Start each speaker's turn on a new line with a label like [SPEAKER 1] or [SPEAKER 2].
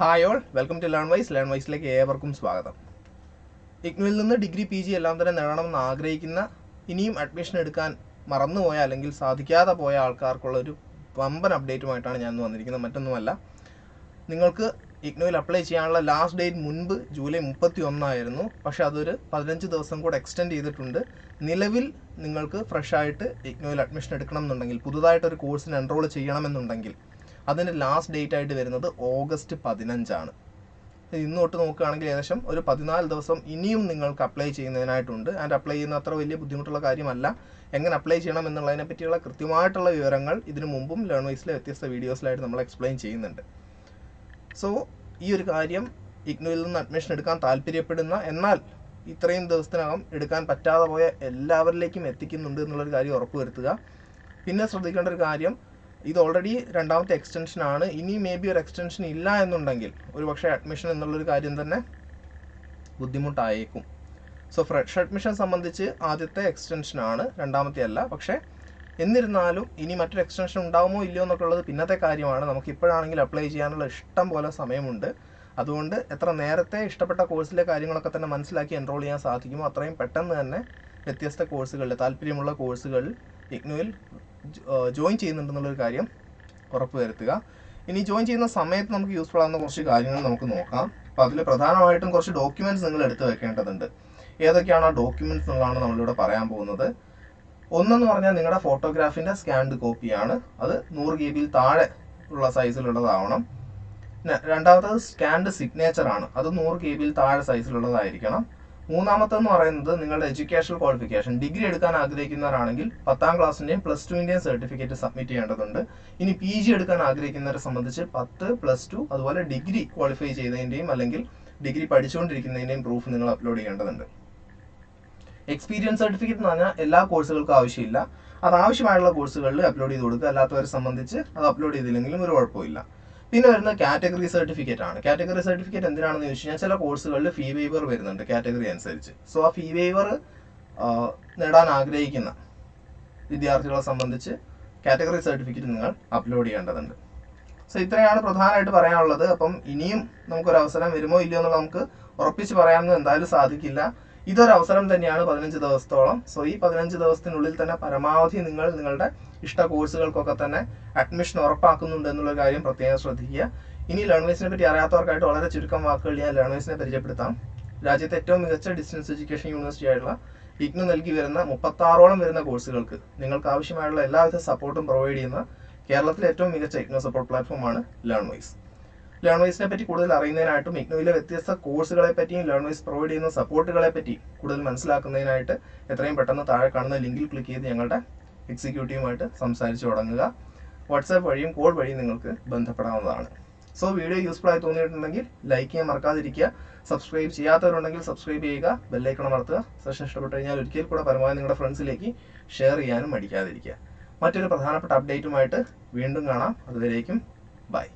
[SPEAKER 1] Hi all welcome to Learn Wise Learn വൈസിലേക്ക് ഏവർക്കും സ്വാഗതം. ഇഗ്നുവിൽ നിന്ന് ഡിഗ്രി പി ജി എല്ലാം തന്നെ നേടണമെന്ന് ആഗ്രഹിക്കുന്ന ഇനിയും അഡ്മിഷൻ എടുക്കാൻ മറന്നുപോയ അല്ലെങ്കിൽ സാധിക്കാതെ പോയ ആൾക്കാർക്കുള്ള ഒരു വമ്പൻ അപ്ഡേറ്റുമായിട്ടാണ് ഞാൻ വന്നിരിക്കുന്നത്. മറ്റൊന്നുമല്ല നിങ്ങൾക്ക് ഇഗ്നുവിൽ അപ്ലൈ ചെയ്യാനുള്ള ലാസ്റ്റ് ഡേറ്റ് മുൻപ് ജൂലൈ മുപ്പത്തി ഒന്നായിരുന്നു പക്ഷെ അതൊരു പതിനഞ്ച് ദിവസം കൂടെ എക്സ്റ്റെൻഡ് ചെയ്തിട്ടുണ്ട്. നിലവിൽ നിങ്ങൾക്ക് ഫ്രഷായിട്ട് ഇഗ്നുവിൽ അഡ്മിഷൻ എടുക്കണം എന്നുണ്ടെങ്കിൽ പുതുതായിട്ടൊരു കോഴ്സിന് എൻറോൾ ചെയ്യണമെന്നുണ്ടെങ്കിൽ അതിന്റെ ലാസ്റ്റ് ഡേറ്റ് ആയിട്ട് വരുന്നത് ഓഗസ്റ്റ് പതിനഞ്ചാണ്. ഇന്ന് തൊട്ട് നോക്കുകയാണെങ്കിൽ ഏകദേശം ഒരു പതിനാല് ദിവസം ഇനിയും നിങ്ങൾക്ക് അപ്ലൈ ചെയ്യുന്നതിനായിട്ടുണ്ട്. ആൻഡ് അപ്ലൈ ചെയ്യുന്ന അത്ര വലിയ ബുദ്ധിമുട്ടുള്ള കാര്യമല്ല. എങ്ങനെ അപ്ലൈ ചെയ്യണം എന്നുള്ളതിനെ പറ്റിയുള്ള കൃത്യമായിട്ടുള്ള വിവരങ്ങൾ ഇതിനു മുമ്പും ലേൺ വൈസിലെ വ്യത്യസ്ത വീഡിയോസിലായിട്ട് നമ്മൾ എക്സ്പ്ലെയിൻ ചെയ്യുന്നുണ്ട്. സോ ഈ ഒരു കാര്യം ഇഗ്നോയിൽ നിന്ന് അഡ്മിഷൻ എടുക്കാൻ താല്പര്യപ്പെടുന്ന എന്നാൽ ഇത്രയും ദിവസത്തിനകം എടുക്കാൻ പറ്റാതെ പോയ എല്ലാവരിലേക്കും എത്തിക്കുന്നുണ്ട് എന്നുള്ളൊരു കാര്യം ഉറപ്പുവരുത്തുക. പിന്നെ ശ്രദ്ധിക്കേണ്ട ഒരു കാര്യം ഇത് ഓൾറെഡി രണ്ടാമത്തെ എക്സ്റ്റൻഷൻ ആണ്. ഇനി മേ ബി ഒരു എക്സ്റ്റൻഷൻ ഇല്ല എന്നുണ്ടെങ്കിൽ ഒരു പക്ഷേ അഡ്മിഷൻ എന്നുള്ളൊരു കാര്യം തന്നെ ബുദ്ധിമുട്ടായേക്കും. സോ ഫ്രഷ് അഡ്മിഷൻ സംബന്ധിച്ച് ആദ്യത്തെ എക്സ്റ്റൻഷൻ ആണ് രണ്ടാമത്തെ അല്ല. പക്ഷേ എന്നിരുന്നാലും ഇനി മറ്റൊരു എക്സ്റ്റൻഷൻ ഉണ്ടാവുമോ ഇല്ലയോ എന്നൊക്കെ ഉള്ളത് പിന്നത്തെ കാര്യമാണ്. നമുക്ക് ഇപ്പോഴാണെങ്കിൽ അപ്ലൈ ചെയ്യാനുള്ള ഇഷ്ടം പോലെ സമയമുണ്ട്. അതുകൊണ്ട് എത്ര നേരത്തെ ഇഷ്ടപ്പെട്ട കോഴ്സിലെ കാര്യങ്ങളൊക്കെ തന്നെ മനസ്സിലാക്കി എൻറോൾ ചെയ്യാൻ സാധിക്കുമോ അത്രയും പെട്ടെന്ന് തന്നെ വ്യത്യസ്ത കോഴ്സുകളിൽ താല്പര്യമുള്ള കോഴ്സുകളിൽ ഇഗ്നുവിൽ ജോയിൻ ചെയ്യുന്നുണ്ടെന്നുള്ളൊരു കാര്യം ഉറപ്പുവരുത്തുക ഇനി ജോയിൻ ചെയ്യുന്ന സമയത്ത് നമുക്ക് യൂസ്ഫുൾ ആകുന്ന കുറച്ച് കാര്യങ്ങൾ നമുക്ക് നോക്കാം. അപ്പോൾ അതിൽ പ്രധാനമായിട്ടും കുറച്ച് ഡോക്യുമെന്റ്സ് നിങ്ങൾ എടുത്തു വെക്കേണ്ടതുണ്ട്. ഏതൊക്കെയാണ് ആ ഡോക്യുമെന്റ്സ് എന്നുള്ളതാണ് നമ്മളിവിടെ പറയാൻ പോകുന്നത്. ഒന്നെന്ന് പറഞ്ഞാൽ നിങ്ങളുടെ ഫോട്ടോഗ്രാഫിന്റെ സ്കാൻഡ് കോപ്പിയാണ് അത് നൂറ് ജി ബിയിൽ താഴെ ഉള്ള സൈസിലുള്ളതാവണം രണ്ടാമത്തത് സ്കാൻഡ് സിഗ്നേച്ചർ ആണ്. അത് നൂറ് കെ ബിയിൽ താഴെ സൈസിലുള്ളതായിരിക്കണം മൂന്നാമത്തെന്ന് പറയുന്നത് നിങ്ങളുടെ എഡ്യൂക്കേഷണൽ ക്വാളിഫിക്കേഷൻ. ഡിഗ്രി എടുക്കാൻ ആഗ്രഹിക്കുന്നവരാണെങ്കിൽ പത്താം ക്ലാസ്സിന്റെയും പ്ലസ് ടുവിന്റെയും സർട്ടിഫിക്കറ്റ് സബ്മിറ്റ് ചെയ്യേണ്ടതുണ്ട്. ഇനി പി ജി എടുക്കാൻ ആഗ്രഹിക്കുന്നവരെ സംബന്ധിച്ച് പത്ത് പ്ലസ് ടു അതുപോലെ ഡിഗ്രി ക്വാളിഫൈ ചെയ്തതിന്റെയും അല്ലെങ്കിൽ ഡിഗ്രി പഠിച്ചുകൊണ്ടിരിക്കുന്നതിന്റെയും പ്രൂഫ് നിങ്ങൾ അപ്ലോഡ് ചെയ്യേണ്ടതുണ്ട്. എക്സ്പീരിയൻസ് സർട്ടിഫിക്കറ്റ് എന്ന് പറഞ്ഞാൽ എല്ലാ കോഴ്സുകൾക്കും ആവശ്യമില്ല. അത് ആവശ്യമായുള്ള കോഴ്സുകളിൽ അപ്ലോഡ് ചെയ്ത് കൊടുക്കുക. അല്ലാത്തവരെ സംബന്ധിച്ച് അത് അപ്ലോഡ് ചെയ്തില്ലെങ്കിലും ഒരു കുഴപ്പമില്ല പിന്നെ വരുന്ന കാറ്റഗറി സർട്ടിഫിക്കറ്റ് ആണ്. കാറ്റഗറി സർട്ടിഫിക്കറ്റ് എന്തിനാണെന്ന് ചോദിച്ചു കഴിഞ്ഞാൽ ചില കോഴ്സുകളിൽ ഫീ വേവർ വരുന്നുണ്ട് കാറ്റഗറി അനുസരിച്ച്. സോ ആ ഫീ വേവർ നേടാൻ ആഗ്രഹിക്കുന്ന വിദ്യാർത്ഥികളെ സംബന്ധിച്ച് കാറ്റഗറി സർട്ടിഫിക്കറ്റ് നിങ്ങൾ അപ്ലോഡ് ചെയ്യേണ്ടതുണ്ട്. സോ ഇത്രയാണ് പ്രധാനമായിട്ട് പറയാനുള്ളത്. അപ്പം ഇനിയും നമുക്കൊരു അവസരം വരുമോ ഇല്ലയോ എന്നുള്ളത് നമുക്ക് ഉറപ്പിച്ച് പറയാനൊന്നും എന്തായാലും സാധിക്കില്ല. ഇതൊരു അവസരം തന്നെയാണ് പതിനഞ്ച് ദിവസത്തോളം. സോ ഈ പതിനഞ്ച് ദിവസത്തിനുള്ളിൽ തന്നെ പരമാവധി നിങ്ങൾ നിങ്ങളുടെ ഇഷ്ട കോഴ്സുകൾക്കൊക്കെ തന്നെ അഡ്മിഷൻ ഉറപ്പാക്കുന്നുണ്ട് എന്നുള്ള കാര്യം പ്രത്യേകം ശ്രദ്ധിക്കുക. ഇനി ലേണേഴ്സിനെ പറ്റി അറിയാത്തവർക്കായിട്ട് വളരെ ചുരുക്കം വാക്കുകൾ ഞാൻ ലേണേഴ്സിനെ പരിചയപ്പെടുത്താം. രാജ്യത്തെ ഏറ്റവും മികച്ച ഡിസ്റ്റൻസ് എഡ്യൂക്കേഷൻ യൂണിവേഴ്സിറ്റി ആയിട്ടുള്ള ഇഗ്നു നൽകി വരുന്ന മുപ്പത്താറോളം വരുന്ന കോഴ്സുകൾക്ക് നിങ്ങൾക്ക് ആവശ്യമായുള്ള എല്ലാവിധ സപ്പോർട്ടും പ്രൊവൈഡ് ചെയ്യുന്ന കേരളത്തിലെ ഏറ്റവും മികച്ച ഇഗ്നോ സപ്പോർട്ട് പ്ലാറ്റ്ഫോമാണ് ലേൺ വൈസ് ലേൺ വൈസിനെ പറ്റി കൂടുതൽ അറിയുന്നതിനായിട്ടും ഇഗ്നോയിലെ വ്യത്യസ്ത കോഴ്സുകളെ പറ്റിയും ലേൺ വൈസ് പ്രൊവൈഡ് ചെയ്യുന്ന സപ്പോർട്ടുകളെ പറ്റി കൂടുതൽ മനസ്സിലാക്കുന്നതിനായിട്ട് എത്രയും പെട്ടെന്ന് താഴെ കാണുന്ന ലിങ്കിൽ ക്ലിക്ക് ചെയ്ത് ഞങ്ങളുടെ എക്സിക്യൂട്ടീവുമായിട്ട് സംസാരിച്ച് തുടങ്ങുക. വാട്സാപ്പ് വഴിയും കോൾ വഴിയും നിങ്ങൾക്ക് ബന്ധപ്പെടാവുന്നതാണ്. സോ വീഡിയോ യൂസ്ഫുൾ ആയി തോന്നിയിട്ടുണ്ടെങ്കിൽ ലൈക്ക് ചെയ്യാൻ മറക്കാതിരിക്കുക. സബ്സ്ക്രൈബ് ചെയ്യാത്തവരുണ്ടെങ്കിൽ സബ്സ്ക്രൈബ് ചെയ്യുക. ബെല്ലൈക്കണം അമർത്തുക. സെഷൻ ഇഷ്ടപ്പെട്ടു കഴിഞ്ഞാൽ ഒരിക്കൽ കൂടെ പരമാവധി നിങ്ങളുടെ ഫ്രണ്ട്സിലേക്ക് ഷെയർ ചെയ്യാനും മടിക്കാതിരിക്കുക. മറ്റൊരു പ്രധാനപ്പെട്ട അപ്ഡേറ്റുമായിട്ട് വീണ്ടും കാണാം. അതുവരേക്കും ബൈ.